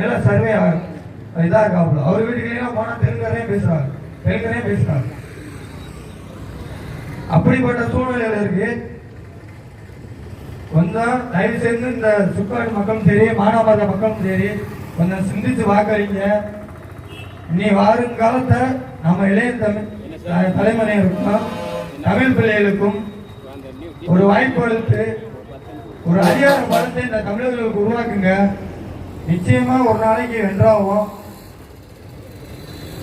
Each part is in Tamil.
நல்லா சர்வே இதாக இருக்காப்புல அவர்? வீட்டுக்கு போனால் தெலுங்கரே பேசுறாரு. தெலுங்கரே பேசுறாரு. அப்படிப்பட்ட சூழ்நிலையில் இருக்கு. கொஞ்சம் தயவு செய்து இந்த சுக்காடு மக்களும் சரி மானாபாத மக்களும் சரி கொஞ்சம் சிந்திச்சு வாக்களிங்க. இனி வருங்காலத்தை நம்ம இளைய தமிழ் தலைமுறையினருக்கும் தமிழ் பிள்ளைகளுக்கும் ஒரு வாய்ப்பு அளித்து ஒரு அதிகார பலத்தை இந்த தமிழர்களுக்கு உருவாக்குங்க. நிச்சயமா ஒரு நாளைக்கு வென்றாவோம்.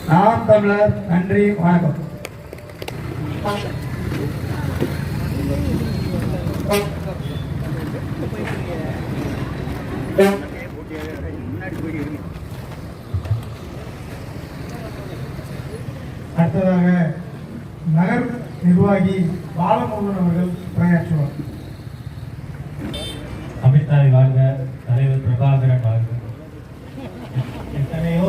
நாம் தமிழர் நன்றி வணக்கம். அடுத்ததாக நகர் நிர்வாகி பாலமுருகன் அவர்கள் உரையாற்றுவார். அமித்தாவை வாழ்க தலைவர் பிரபாகரன் வாழ்க எத்தனையோ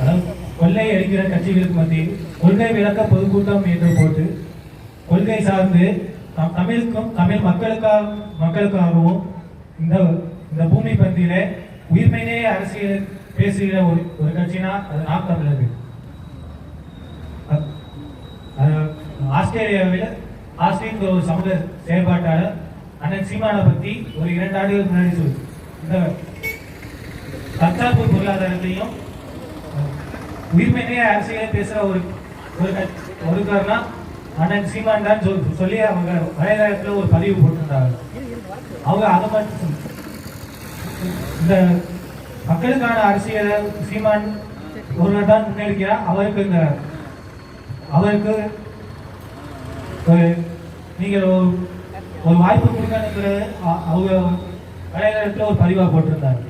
அதாவது கொள்ளை அடிக்கிற கட்சிகளுக்கு மத்தியில் கொள்கை விளக்க பொதுக்கூட்டம் என்று போட்டு கொள்கை சார்ந்து தமிழுக்கும் தமிழ் மக்களுக்காக மக்களுக்காகவும் இந்த இந்த பூமி பந்தியில உயிர்மையிலே அரசியல் பேசுகிற ஒரு ஒரு கட்சினா அது நாம் தமிழர்கள். அஹ் ஆஸ்திரேலியாவில் ஆஸ்திரேலிய ஒரு சமூக செயற்பாட்டாளர் அண்ணன் சீமானை பத்தி ஒரு இரண்டு ஆண்டுகளுக்கு முன்னாடி சொல்லு இந்த தற்காப்பு பொருளாதாரத்தையும் உயிர்மையிலேயே அரசியலே பேசுற ஒரு ஒரு ஒரு காரணம் அண்ணன் சீமான் தான் சொல்லி அவங்க வலைதளத்துல ஒரு பதிவு போட்டிருந்தாங்க. அவங்க அதை மட்டும் இந்த மக்களுக்கான அரசியலை சீமான் ஒருவர் தான் முன்னெடுக்கிறார். அவருக்கு இந்த அவருக்கு ஒரு நீங்கள் ஒரு ஒரு வாய்ப்பு கொடுக்கணுங்கிறது அவங்க வலைதளத்தில் ஒரு பதிவாக போட்டிருந்தாங்க.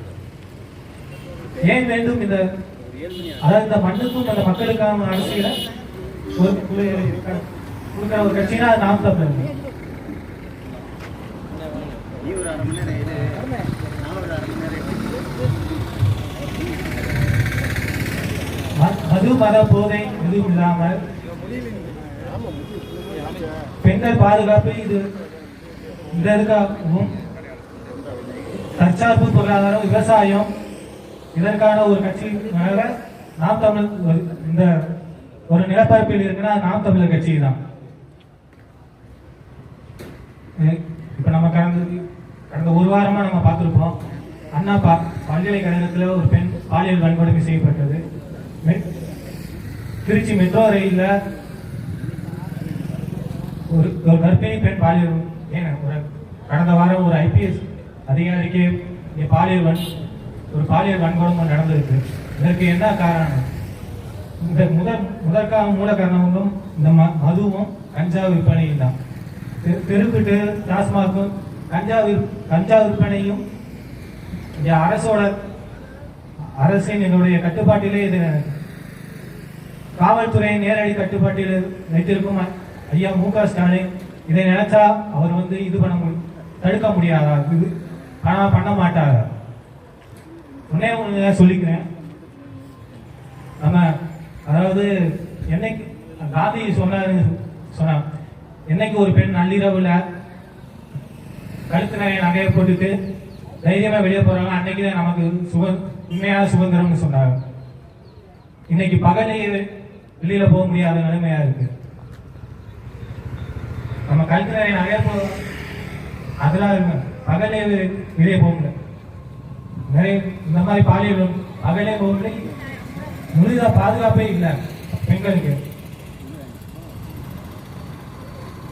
ஏன் வேண்டும் இந்த அதாவது இந்த மண்ணுக்கும் அந்த மக்களுக்கான அரசியலை ஒரு கொடுக்குற ஒரு கட்சினா அது நாம் தமிழர் ம- மது மத போதை எதுவும் இல்லாமல் பெண்கள் பாதுகாப்பு இது இந்த இதுக்காகவும் தற்சார்பு பொருளாதாரம் விவசாயம் இதற்கான ஒரு கட்சி நாம் தமிழ் ஒரு- இந்த ஒரு நிலப்பரப்பில் இருக்குன்னா நாம் தமிழர் கட்சி தான். இப்ப நம்ம கடந்த கடந்த ஒரு வாரமா நம்ம பார்த்துருப்போம் அண்ணா பா பல்கலைக்கழகத்தில் ஒரு பெண் பாலியல் வன்கொடுமை செய்யப்பட்டது. திருச்சி மெட்ரோ ரயிலில் ஒரு ஒரு கர்ப்பிணி பெண் பாலியல் ஏன் ஒரு கடந்த வாரம் ஒரு ஐபிஎஸ் அதிகாரிக்கு பாலியல் வன் ஒரு பாலியல் வன்கொடுமை நடந்திருக்கு. இதற்கு என்ன காரணம்? இந்த முதல் முதற்காக மூல காரணங்களும் இந்த ம- மதுவும் கஞ்சா விற்பனையும் தான் தெரு- தெருக்கிட்டு டாஸ்மாகும் கஞ்சா விற்- கஞ்சா விற்பனையும் இந்த அரசோட அரசின் என்னுடைய கட்டுப்பாட்டிலே இது காவல்துறை நேரடி கட்டுப்பாட்டில் வைத்திருக்கும் ஐயா மு க ஸ்டாலின். இதை நினைச்சா அவர் வந்து இது பண்ண மு- தடுக்க முடியாதா? இது ஆனால் பண்ண மாட்டாரா? ஒன்னே ஒன்று சொல்லிக்கிறேன். நம்ம அதாவது என்னைக்கு காந்தி சொன்னாரு சொன்னா என்னைக்கு ஒரு பெண் நள்ளிரவுல கழுத்து நிறைய நகையை போட்டுட்டு தைரியமாக வெளியே போகிறாங்க அன்னைக்கு தான் நமக்கு சுக உண்மையான சுதந்திரம்னு சொன்னாங்க இன்னைக்கு பகலையே வெளியில் போக முடியாத நிலைமையாக இருக்கு. நம்ம கழுத்து நிறைய நகையை போ அதெல்லாம் இருக்கு பகலே வெளியே போக முடியல. நிறைய இந்த மாதிரி பாலியல் பகலே போக முடியல முழுதா பாதுகாப்பே இல்லை பெண்களுக்கு.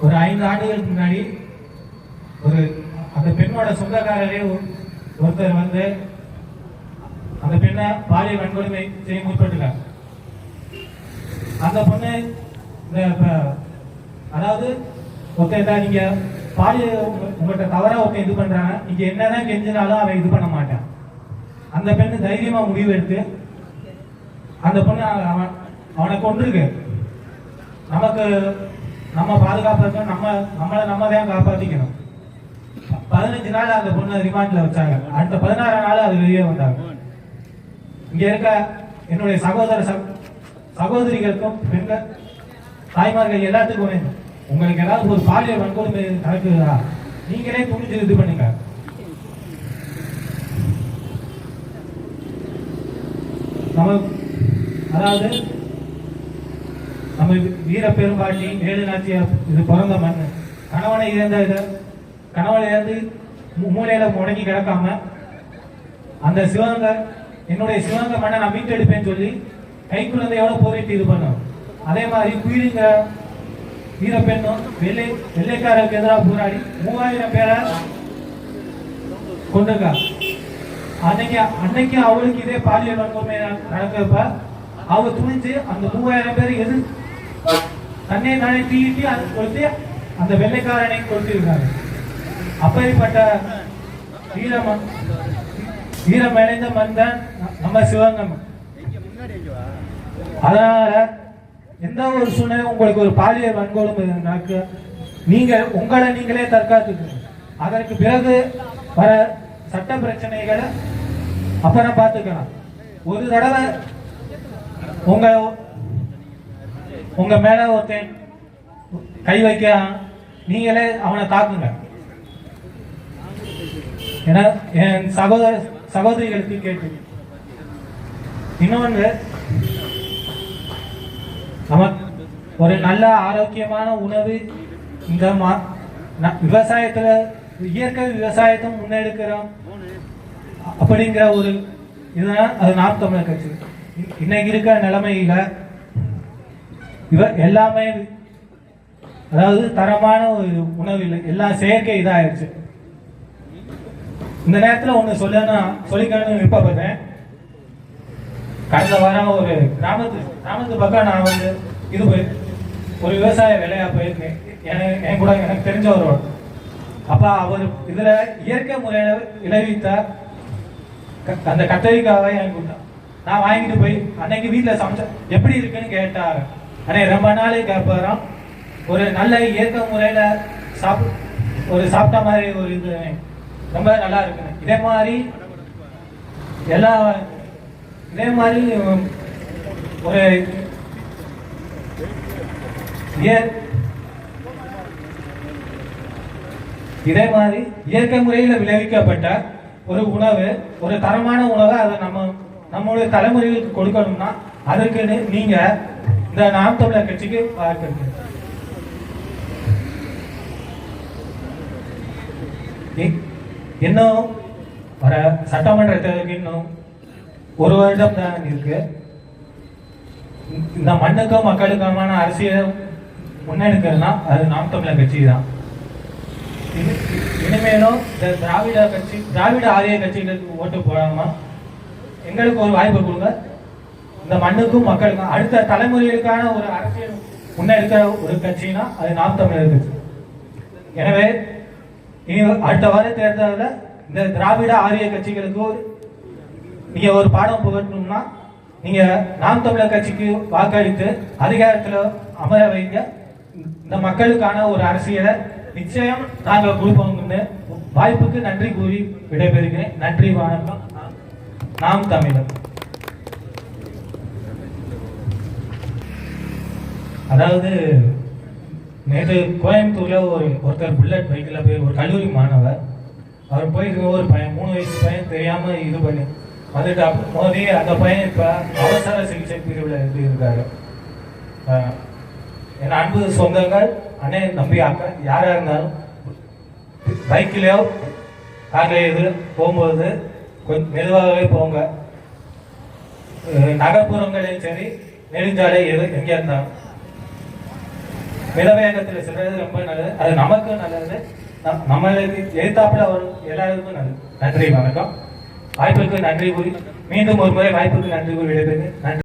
ஒரு ஐந்து ஆண்டுகளுக்கு முன்னாடி ஒரு அந்த பெண்ணோட சொந்தக்காரரே ஒருத்தர் வந்து அந்த பெண்ணை பாலியல் வன்கொடுமை செய்ய முற்பட்டுட்டாங்க அந்த பொண்ணு இந்த அதாவது ஒருத்தர் நீங்க பாலியல் உங்கள்கிட்ட தவறா ஒருத்தன் இது பண்றாங்க நீங்க என்னதான் கெஞ்சினாலும் அவன் இது பண்ண மாட்டான். அந்த பெண்ணு தைரியமா முடிவு எடுத்து அந்த பொண்ணு அவன் அவனை கொண்டிருக்கு நமக்கு நம்ம பாதுகாப்பு நம்ம நம்மளை நம்ம தான் காப்பாற்றிக்கணும் பதினஞ்சு நாள் அந்த பொண்ணு ரிமாண்ட்ல வச்சாங்க. அடுத்த பதினாறாம் நாள் அது வெளியே வந்தாங்க. இங்க இருக்க என்னுடைய சகோதர சகோதரிகளுக்கும் பெண்கள் தாய்மார்கள் எல்லாத்துக்கும் உங்களுக்கு ஏதாவது ஒரு பாலியல் வன்கொடுமை நடக்குதா நீங்களே துணிஞ்சு இது பண்ணுங்க. நம்ம அதாவது நம்ம வீர பெரும்பாட்டி ஏழு நாச்சியார் இது பிறந்த மண் கணவனை இழந்த இதை கணவனை இழந்து மூ- மூலையில முடங்கி கிடக்காம அந்த சிவகங்கை என்னுடைய சிவகங்க மண்ணை நான் மீட்டெடுப்பேன்னு சொல்லி கை குழந்தையோட போரிட்டு இது பண்ணும். அதே மாதிரி குயிலுங்க வீர பெண்ணும் வெள்ளை வெள்ளைக்காரருக்கு எதிராக போராடி மூவாயிரம் பேரை கொண்டிருக்காங்க அன்னைக்கு அன்னைக்கு அவளுக்கு இதே பாலியல் வன்கொடுமை நடக்கிறப்ப அவ துணிஞ்சு அந்த மூவாயிரம் பேர் எது தன்னை தானே தீட்டி அது கொடுத்து அந்த வெள்ளைக்காரனை கொடுத்திருக்காங்க. அப்படிப்பட்ட வீரமன் வீரம் இணைந்த மண் நம்ம சிவகங்கை. அதனால எந்த ஒரு சூழ்நிலை உங்களுக்கு ஒரு பாலியல் வன்கொடுமை நடக்க நீங்க உங்களை நீங்களே தற்காத்துக்கணும். அதற்கு பிறகு வர சட்ட பிரச்சனைகளை அப்புறம் பார்த்துக்கலாம். ஒரு தடவை உங்க உங்க மேல ஒருத்தன் கை வைக்க நீங்களே அவனை தாக்குங்க. ஏன்னா என் சகோதர சகோதரிகளுக்கு கேட்டு இன்னொன்று நம்ம ஒரு நல்ல ஆரோக்கியமான உணவு இந்த மா ந- விவசாயத்துல இயற்கை விவசாயத்தை முன்னெடுக்கிறோம். அப்படிங்கிற ஒரு இதுதான் அது நாம் தமிழர் கட்சி. இன்னைக்கு இருக்கிற நிலைமையில இவ எல்லாமே அதாவது தரமான ஒரு உணவு இல்லை. எல்லாம் செயற்கை இதாயிருச்சு. இந்த நேரத்துல ஒண்ணு சொல்லணும் சொல்லிக்கணும்னு விருப்பப்படுறேன். கடந்த வாரம் ஒரு கிராமத்து கிராமத்து பக்கம் நான் வந்து இது போய் ஒரு விவசாய வேலையாக போயிருந்தேன். எனக்கு என் கூட எனக்கு தெரிஞ்சவரோட. அப்ப அவர் இதுல இயற்கை முறையில விளைவித்த க- அந்த கத்தரிக்காவை எனக்கு நான் வாங்கிட்டு போய் அன்னைக்கு வீட்டில் சமைச்ச எப்படி இருக்குன்னு கேட்டார். அன்னைக்கு ரொம்ப நாளைக்கு அப்புறம் ஒரு நல்ல இயற்கை முறையில சாப் ஒரு சாப்பிட்ட மாதிரி ஒரு இது ரொம்ப நல்லா இருக்குங்க இதே மாதிரி எல்லா இதே மாதிரி ஒரு இய- இதே மாதிரி இயற்கை முறையில் விளைவிக்கப்பட்ட ஒரு உணவு ஒரு தரமான உணவை அதை நம்ம நம்மளுடைய தலைமுறைகளுக்கு கொடுக்கணும்னா அதற்குன்னு நீங்க இந்த நாம் தமிழர் கட்சிக்கு பார்க்கணும் இன்னும் வர சட்டமன்ற தேர்தலுக்கு இன்னும் ஒரு வருடம் தான் இருக்கு. இந்த மண்ணுக்கும் மக்களுக்குமான அரசியல் முன்னெடுக்கிறதுனா அது நாம் தமிழர் கட்சி தான். இனிமேலும் இந்த திராவிட கட்சி திராவிட ஆரிய கட்சிகளுக்கு ஓட்டு போடாமா எங்களுக்கு ஒரு வாய்ப்பு கொடுங்க. இந்த மண்ணுக்கும் மக்களுக்கும் அடுத்த தலைமுறைகளுக்கான ஒரு அரசியல் முன்னெடுக்கிற ஒரு கட்சினா அது நாம் தமிழர் கட்சி. எனவே இனி அடுத்த வார தேர்தலில் இந்த திராவிட ஆரிய கட்சிகளுக்கு ஒரு நீங்க ஒரு பாடம் புகட்டணும்னா நீங்க நாம் தமிழர் கட்சிக்கு வாக்களித்து அதிகாரத்தில் அமர வைங்க. இந்த மக்களுக்கான ஒரு அரசியலை நிச்சயம் நாங்கள் கொடுப்போம்னு வாய்ப்புக்கு நன்றி கூறி விடைபெறுகிறேன். நன்றி வணக்கம். நாம் தமிழர். அதாவது நேற்று கோயம்புத்தூர்ல ஒரு ஒருத்தர் புல்லட் பைக்கில் போய் ஒரு கல்லூரி மாணவர் அவர் போய் ஒரு பையன் மூணு வயசு பையன் தெரியாம இது பண்ணி வந்துட்டு மோதி அந்த பையன் இப்ப அவசர சிகிச்சை பிரிவில் இருந்து இருக்காரு என் அன்பு சொந்தங்கள்? அண்ணே நம்பி அக்கா யாரா இருந்தாலும் பைக்கிலேயோ கார்ல இது போகும்போது கொஞ்சம் மெதுவாகவே போங்க. நகர்ப்புறங்களிலும் சரி நெடுஞ்சாலை எது எங்கே இருந்தாலும். மிதவேகத்தில் செல்வது ரொம்ப நல்லது. அது நமக்கும் நல்லது. நம்- நம்மளுக்கு எதிர்த்தாப்புல வரும் எல்லாருக்கும் நல்லது. நன்றி வணக்கம். வாய்ப்புக்கு நன்றி கூறி மீண்டும் ஒரு முறை வாய்ப்புக்கு நன்றி கூறி விடைபெறுகிறேன். நன்றி.